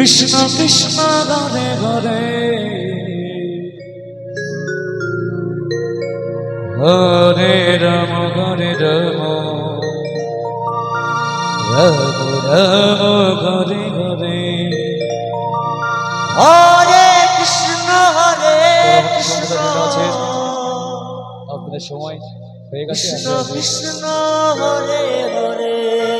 কৃষ্ণ কৃষ্ণ ঘরে ঘরে হরে রাম হরে রাম। রাম রাম ঘরে ঘরে হরে কৃষ্ণ হরে কৃষ্ণ। আপনাদের সময় হয়ে গেছে। Krishna Krishna Hare Hare.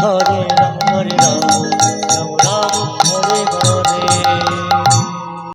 Hare Rama Hare Rama